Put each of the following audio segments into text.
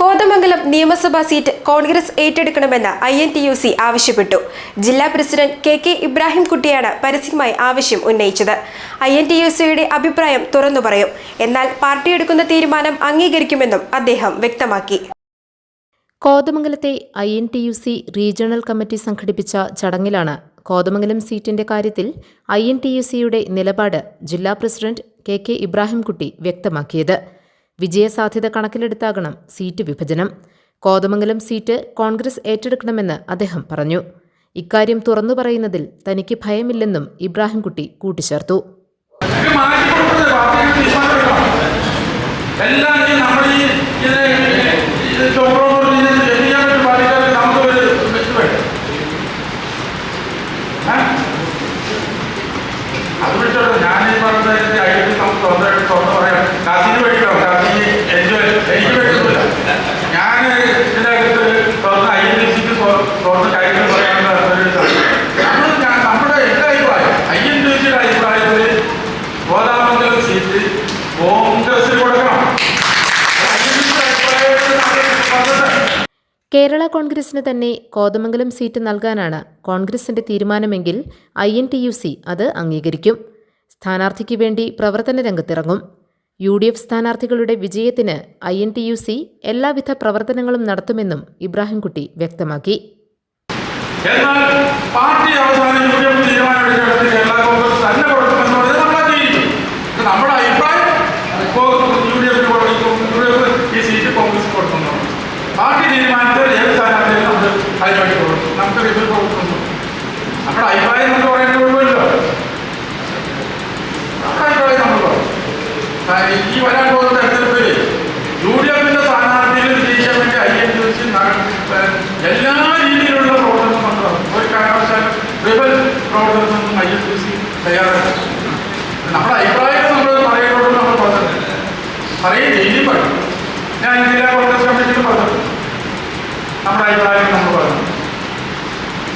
കോതമംഗലം നിയമസഭാ seat Congress ഏറ്റെടുക്കണമെന്ന് I N T U C ആവശ്യപ്പെട്ടു. ജില്ലാ പ്രസിഡന്റ് കെ കെ ഇബ്രാഹിംകുട്ടിയാണ് പരസ്യമായി ആവശ്യം ഉന്നയിച്ചത്. ഐ എൻ ടി യു സിയുടെ അഭിപ്രായം തുറന്നു പറയും. എന്നാൽ പാർട്ടി എടുക്കുന്ന തീരുമാനം അംഗീകരിക്കുമെന്നും അദ്ദേഹം വ്യക്തമാക്കി. കോതമംഗലത്തെ I N T U C regional committee സംഘടിപ്പിച്ച ചടങ്ങിലാണ് കോതമംഗലം സീറ്റിന്റെ കാര്യത്തിൽ ഐ എൻ ടി യു സിയുടെ നിലപാട് ജില്ലാ പ്രസിഡന്റ് കെ കെ ഇബ്രാഹിംകുട്ടി വ്യക്തമാക്കിയത്. വിജയസാധ്യത കണക്കിലെടുത്താകണം സീറ്റ് വിഭജനം. കോതമംഗലം സീറ്റ് കോൺഗ്രസ് ഏറ്റെടുക്കണമെന്ന് അദ്ദേഹം പറഞ്ഞു. ഇക്കാര്യം തുറന്നു പറയുന്നതിൽ തനിക്ക് ഭയമില്ലെന്നും ഇബ്രാഹിംകുട്ടി കൂട്ടിച്ചേർത്തു. നമുക്ക് ഞാൻ ഈ പറഞ്ഞ തുറന്ന് പറയാം കസിന് വേണ്ടിയോ കസിന് എനിക്ക് എനിക്ക് വേണ്ടിയില്ല ഞാൻ ഇതിനകത്ത് തുറന്ന് ഐ എൻ സിക്ക് തുറന്ന് കാര്യങ്ങൾ പറയാനുള്ള ഒരു നമ്മൾ ഞാൻ നമ്മുടെ എന്റെ അഭിപ്രായം ഐ എൻ ഡി സിയുടെ അഭിപ്രായത്തിൽ ഗോദാമംഗലം സീറ്റ് കോൺഗ്രസിന് കൊടുക്കണം INDC അഭിപ്രായത്തിൽ നമ്മൾ പറഞ്ഞത് കേരള കോൺഗ്രസിന് തന്നെ കോതമംഗലം സീറ്റ് നൽകാനാണ് കോൺഗ്രസിന്റെ തീരുമാനമെങ്കിൽ I N T U C അത് അംഗീകരിക്കും. സ്ഥാനാർത്ഥിക്ക് വേണ്ടി പ്രവർത്തന രംഗത്തിറങ്ങും. യു ഡി എഫ് സ്ഥാനാർത്ഥികളുടെ വിജയത്തിന് I N T U C എല്ലാവിധ പ്രവർത്തനങ്ങളും നടത്തുമെന്നും ഇബ്രാഹിംകുട്ടി വ്യക്തമാക്കി. എന്നാൽ പാർട്ടി അവസാനം യു ഡി എഫ് തീരുമാനമെടുക്കുന്നത് കേരള കോൺഗ്രസ് തന്നെ കൊടുക്കുമെന്ന് പറഞ്ഞാൽ നമ്മൾ അംഗീകരിക്കും ഇത് നമ്മുടെ അഭിപ്രായം ഇപ്പോൾ യു ഡി എഫിന് കൊടുക്കും യു ഡി എഫ് ഈ സീറ്റ് കോൺഗ്രസ് കൊടുക്കുന്നു പാർട്ടി തീരുമാനത്തിൽ ഏത് സ്ഥാനാർത്ഥിയും നമ്മൾ അതിനുവേണ്ടി കൊടുക്കും നമുക്ക് ഇതിൽ കൊടുക്കുന്നു നമ്മുടെ അഭിപ്രായം എന്ന് പറയുന്നത് കുഴപ്പമില്ല നമ്മുടെ അഭിപ്രായം പറയും. ഈ വരാൻ പോകുന്ന തെരഞ്ഞെടുപ്പിൽ യു ഡി എഫിന്റെ സ്ഥാനാർത്ഥികൾ വിജയിക്കാൻ വേണ്ടി ഐ എൻ ഡി എല്ലാ രീതിയിലുള്ള പ്രവർത്തനം നമ്മൾ ഒരു കാരണവശാലും റിബൽ പ്രവർത്തനത്തിനൊന്നും ഐ എൻ സി തയ്യാറല്ല നമ്മുടെ അഭിപ്രായം നമ്മൾ പറയുന്നതോട് നമ്മൾ പറഞ്ഞത് പറയും ഞാൻ ജില്ലാ കോൺഗ്രസ് കമ്മിറ്റിയിൽ പറഞ്ഞു നമ്മുടെ അഭിപ്രായം നമ്മൾ പറഞ്ഞു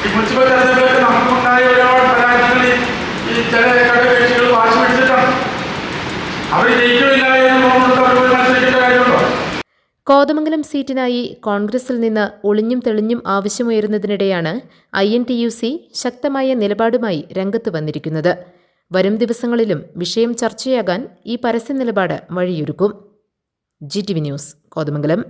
ഈ മുനിസിപ്പൽ തെരഞ്ഞെടുപ്പിലൊക്കെ നമുക്കുണ്ടായ ഒരുപാട് പരാജയങ്ങൾ ഈ- ചില ഘടകകക്ഷികൾ വാശി പിടിച്ചിട്ടാണ് അവർ ജയിക്കില്ല എന്ന് തോന്നുന്നത് മത്സരിക്കേണ്ട കാര്യമുണ്ടോ? കോതമംഗലം സീറ്റിനായി കോൺഗ്രസിൽ നിന്ന് ഒളിഞ്ഞും തെളിഞ്ഞും ആവശ്യമുയരുന്നതിനിടെയാണ് I N T U C ശക്തമായ നിലപാടുമായി രംഗത്ത് വന്നിരിക്കുന്നത്. വരും ദിവസങ്ങളിലും വിഷയം ചർച്ചയാകാൻ ഈ പരസ്യ നിലപാട് വഴിയൊരുക്കും. G T V news Kothamangalam.